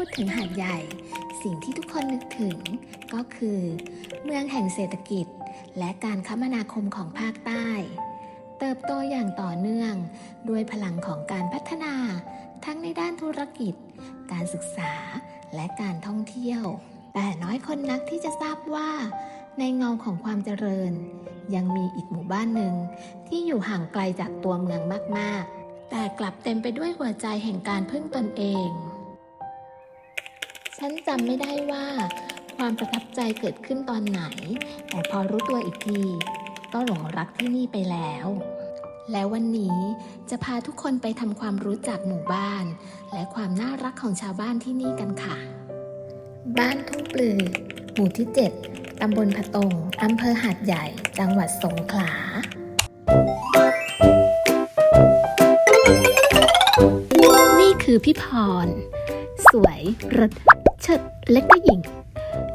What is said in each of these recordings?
พูดถึงหาดใหญ่ สิ่งที่ทุกคนนึกถึงก็คือ เมืองแห่งเศรษฐกิจ และการคมนาคมของภาคใต้ เติบโตอย่างต่อเนื่อง ด้วยพลังของการพัฒนา ทั้งในด้านธุรกิจ การศึกษา และการท่องเที่ยว แต่น้อยคนนักที่จะทราบว่า ในเงาของความเจริญ ยังมีอีกหมู่บ้านหนึ่ง ที่อยู่ห่างไกลจากตัวเมืองมาก ๆ แต่กลับเต็มไปด้วยหัวใจแห่งการพึ่งตนเอง ฉันจำไม่ได้ว่า ความประทับใจเกิดขึ้นตอนไหน แต่พอรู้ตัวอีกที ก็หลงรักที่นี่ไปแล้ว และวันนี้จะพาทุกคนไปทำความรู้จักหมู่บ้าน และความน่ารักของชาวบ้านที่นี่กันค่ะ บ้านทุ่งปลือ หมู่ที่ 7ตำบลพะตงอำเภอหาดใหญ่ จังหวัดสงขลานี่คือพี่พร สวยรด เชิดเล็กก็หญิง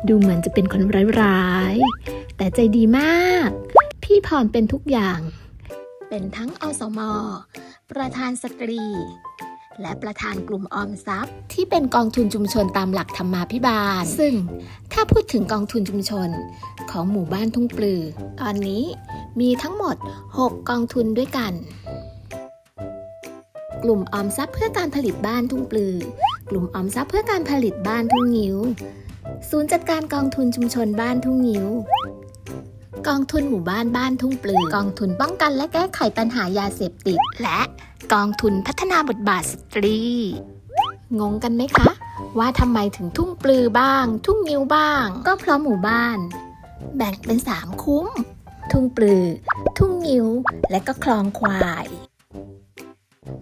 ดูเหมือนจะเป็นคนร้ายๆ แต่ใจดีมาก พี่พรเป็นทุกอย่าง เป็นทั้งอสม ประธานสตรี และประธานกลุ่มออมทรัพย์ ที่เป็นกองทุนชุมชนตามหลักธรรมาภิบาล ซึ่งถ้าพูดถึงกองทุนชุมชนของหมู่บ้านทุ่งปลือ ตอนนี้มีทั้งหมด 6 กองทุนด้วยกัน กลุ่มออมทรัพย์เพื่อการผลิตบ้านทุ่งปลือก ลุ่มออมทรัพย์เพื่อการผลิตบ้านทุ่งงิ้ว ศูนย์จัดการกองทุนชุมชนบ้านทุ่งงิ้ว กองทุนหมู่บ้านบ้านทุ่งปลือกองทุนป้องกันและแก้ไขปัญหายาเสพติด และกองทุนพัฒนาบทบาทสตรี งงกันไหมคะ ว่าทำไมถึงทุ่งปลือบ้าง ทุ่งงิ้วบ้าง ก็เพราะหมู่บ้าน แบ่งเป็นสามคุ้ม ทุ่งปลือ ทุ่งงิ้ว และก็คลองควาย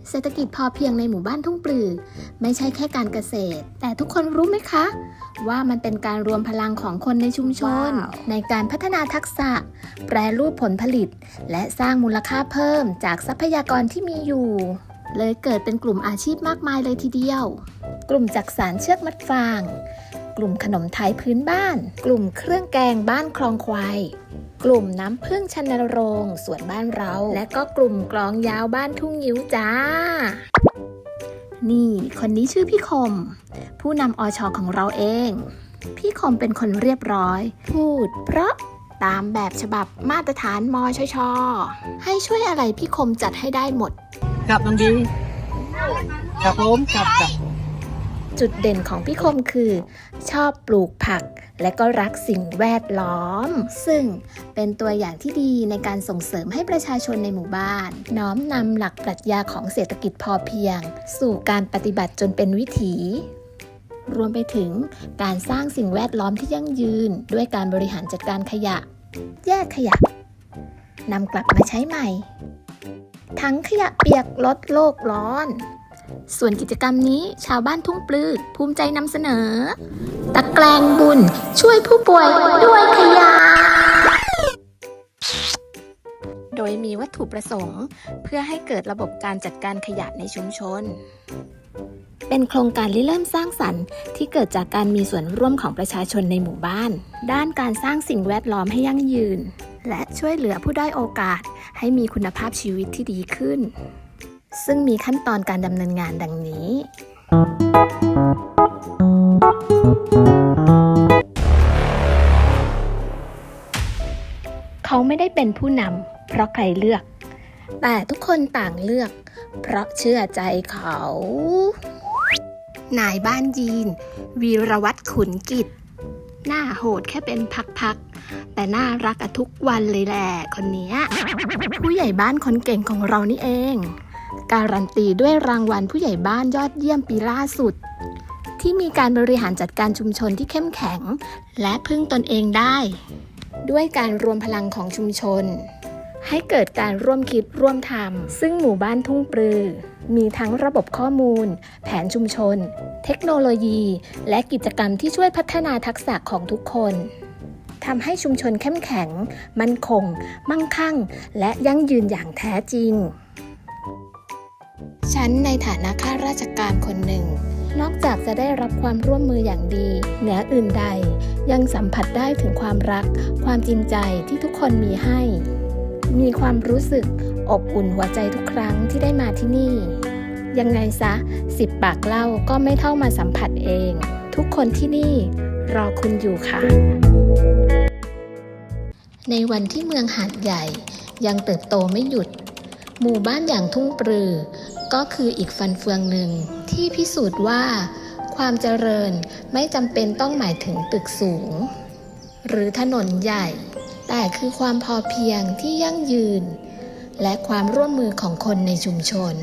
เศรษฐกิจพอเพียงในหมู่บ้านทุ่งปลือ ไม่ใช่แค่การเกษตร แต่ทุกคนรู้ไหมคะ ว่ามันเป็นการรวมพลังของคนในชุมชนว้าวในการพัฒนาทักษะ แปรรูปผลผลิต และสร้างมูลค่าเพิ่มจากทรัพยากรที่มีอยู่ เลยเกิดเป็นกลุ่มอาชีพมากมายเลยทีเดียว กลุ่มจักสารเชือกมัดฟาง กลุ่มขนมไทยพื้นบ้าน กลุ่มเครื่องแกงบ้านคลองควาย กลุ่มน้ำพึ่งชันรงสวนบ้านเรา และก็กลุ่มกลองยาวบ้านทุ่งยิ้วจ้า นี่ คนนี้ชื่อพี่คม ผู้นำอชอของเราเอง พี่คมเป็นคนเรียบร้อย พูดเพราะตามแบบฉบับมาตรฐานมอชชให้ช่วยอะไรพี่คมจัดให้ได้หมด ครับน้องดีครับผมครับครับ จุดเด่นของพี่คมคือ ชอบปลูกผัก และก็รักสิ่งแวดล้อม ซึ่งเป็นตัวอย่างที่ดีในการส่งเสริมให้ประชาชนในหมู่บ้าน น้อมนำหลักปรัชญาของเศรษฐกิจพอเพียง สู่การปฏิบัติจนเป็นวิถีรวมไปถึงการสร้างสิ่งแวดล้อมที่ยั่งยืน ด้วยการบริหารจัดการขยะ แยกขยะนำกลับมาใช้ใหม่ ทั้งขยะเปียกลดโลกร้อน ส่วนกิจกรรมนี้ชาวบ้านทุ่งปลือภูมิใจนำเสนอ ตะแกรงบุญช่วยผู้ป่วยด้วยขยะโดยมีวัตถุประสงค์ เพื่อให้เกิดระบบการจัดการขยะในชุมชน เป็นโครงการริเริ่มสร้างสรรค์ที่เกิดจากการมีส่วนร่วมของประชาชนในหมู่บ้าน ด้านการสร้างสิ่งแวดล้อมให้ยั่งยืน และช่วยเหลือผู้ด้อยโอกาสให้มีคุณภาพชีวิตที่ดีขึ้น ซึ่งมีขั้นตอนการดำเนินงานดังนี้ เขาไม่ได้เป็นผู้นำเพราะใครเลือก แต่ทุกคนต่างเลือก เพราะเชื่อใจเขา นายบ้านยีน วีรวัตรขุนกิจ หน้าโหดแค่เป็นพักๆ แต่น่ารักอะทุกวันเลยแหละคนเนี้ย ผู้ใหญ่บ้านคนเก่งของเรานี่เอง การันตีด้วยรางวัลผู้ใหญ่บ้านยอดเยี่ยมปีล่าสุด ที่มีการบริหารจัดการชุมชนที่เข้มแข็ง และพึ่งตนเองได้ ด้วยการรวมพลังของชุมชน ให้เกิดการร่วมคิดร่วมทำซึ่งหมู่บ้านทุ่งปลือ มีทั้งระบบข้อมูล แผนชุมชน เทคโนโลยี และกิจกรรมที่ช่วยพัฒนาทักษะของทุกคนทำให้ชุมชนเข้มแข็ง มั่นคง มั่งคั่ง และยั่งยืนอย่างแท้จริง ฉันในฐานะข้าราชการคนหนึ่ง นอกจากจะได้รับความร่วมมืออย่างดี เหนืออื่นใด ยังสัมผัสได้ถึงความรัก ความจริงใจที่ทุกคนมีให้ มีความรู้สึกอบอุ่นหัวใจทุกครั้งที่ได้มาที่นี่ ยังไงซะสิบปากเล่าก็ไม่เท่ามาสัมผัสเอง ทุกคนที่นี่รอคุณอยู่ค่ะ ในวันที่เมืองหาดใหญ่ยังเติบโตไม่หยุด หมู่บ้านอย่างทุ่งปรือ ก็คืออีกฟันเฟืองหนึ่งที่พิสูจน์ว่า ความเจริญไม่จำเป็นต้องหมายถึงตึกสูง หรือถนนใหญ่ แต่คือความพอเพียงที่ยั่งยืน และความร่วมมือของคนในชุมชน